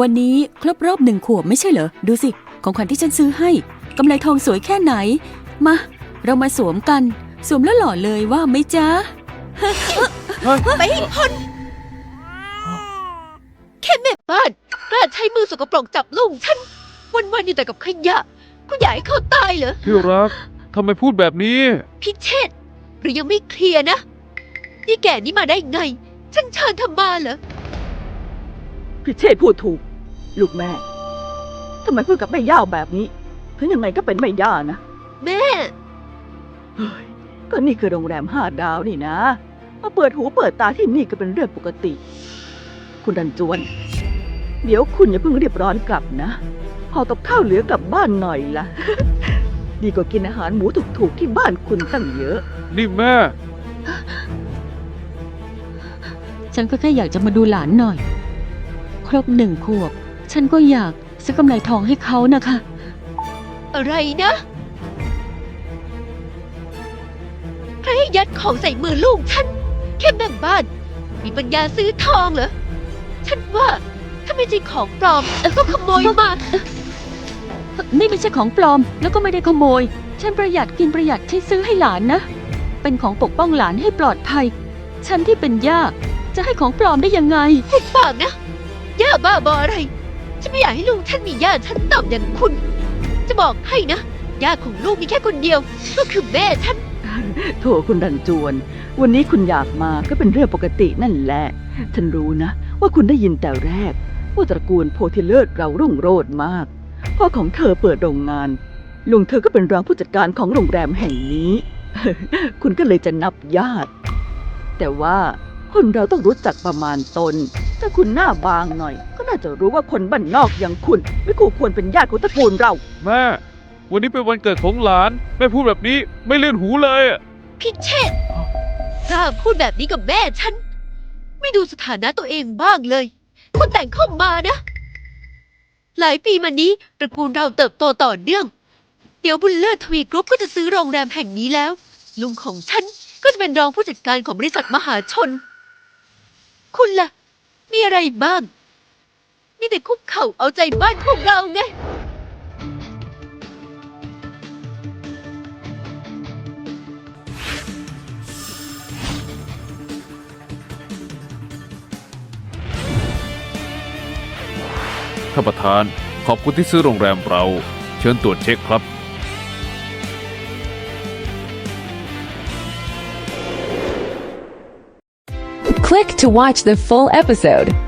วันนี้ครบรอบหนึ่งขวบไม่ใช่เหรอ ดูสิ ของขวัญที่ฉันซื้อให้กำไลทองสวยแค่ไหน มา เรามาสวมกัน สวมแล้วหล่อเลยว่าไหม่จ๊ะไปให้พ้นแค่แม่บ้านกล้าใช้มือสกปรกจับลูกฉันวันๆอยู่แต่กับขยะ คุณอยากให้เขาตายเหรอ ที่รัก ทำไมพูดแบบนี้ พิเชษหรือยังไม่เคลียร์นะ นี่แก่นี่มาได้ไง ฉันเชิญเธอมาเหรอ พี่เชษพูดถูก ลูกแม่ทำไมพูดกับแม่ย่าแบบนี้ ถึงยังไงก็เป็นแม่ย่านะแม่ เฮ้ยก็นี่คือโรงแรมห้าดาวนี่นะ มาเปิดหูเปิดตาที่นี่ก็เป็นเรื่องปกติ คุณดันจวน เดี๋ยวคุณอย่าเพิ่งรีบร้อนกลับนะห่อกับข้าวเหลือกลับบ้านหน่อยละ ดีกว่ากินอาหารหมูถูกๆที่บ้านคุณตั้งเยอะ นี่แม่ ฉันก็แค่อยากจะมาดูหลานหน่อยค รบหนึ่งขวบ ฉันก็อยากซื้อกำไลทองให้เขานะคะ อะไรนะใครให้ยัดของใส่มือลูกฉันแค่แม่บ้าน มีปัญญาซื้อทองเหรอ ฉันว่าถ้าไม่ใช่ของปลอมแล้วก็ขโมยมา นี่ไม่ใช่ของปลอม แล้วก็ไม่ได้ขโมย ฉันประหยัดกินประหยัดที่ซื้อให้หลานนะ เป็นของปกป้องหลานให้ปลอดภัย ฉันที่เป็นย่าจะให้ของปลอมได้ยังไงหุบปากนะ ย่าบ้าบออะไร ฉันไม่อยากให้ลูกท่านมีย่าชั้นต่ำอย่างคุณ จะบอกให้นะ ย่าของลูกมีแค่คนเดียว ก็คือแม่ฉันโถคุณดันจวน วันนี้คุณอยากมาก็เป็นเรื่องปกตินั่นแหละ ฉันรู้นะ ว่าคุณได้ยินแต่แรก ว่าตระกูลโพธิเลิศเรารุ่งโรจน์มาก พ่อของเธอเปิดโรงงาน ลุงเธอก็เป็นรองผู้จัดการของโรงแรมแห่งนี้ คุณก็เลยจะนับญาติ แต่ว่าคนเราต้องรู้จักประมาณตน ถ้าคุณหน้าบางหน่อย ก็น่าจะรู้ว่าคนบ้านนอกอย่างคุณ ไม่คู่ควรเป็นญาติของตระกูลเรา แม่ วันนี้เป็นวันเกิดของหลาน แม่พูดแบบนี้ไม่เลื่อนหูเลยอะพิเชษกล้าพูดแบบนี้กับแม่ฉัน ไม่ดูสถานะตัวเองบ้างเลยคุณแต่งเข้ามานะ หลายปีมานี้ตระกูลเราเติบโตต่อเนื่อง เดี๋ยวบุญเลิศทวีกรุ๊ปก็จะซื้อโรงแรมแห่งนี้แล้ว ลุงของฉันก็จะเป็นรองผู้จัดการของบริษัทมหาชน คุณล่ะ มีอะไรบ้างมีแต่คุกเข่าเอาใจบ้านพวกเราไง ท่านประธานขอบคุณที่ซื้อโรงแรมเรา เชิญตรวจเช็คครับ Click to watch the full episode.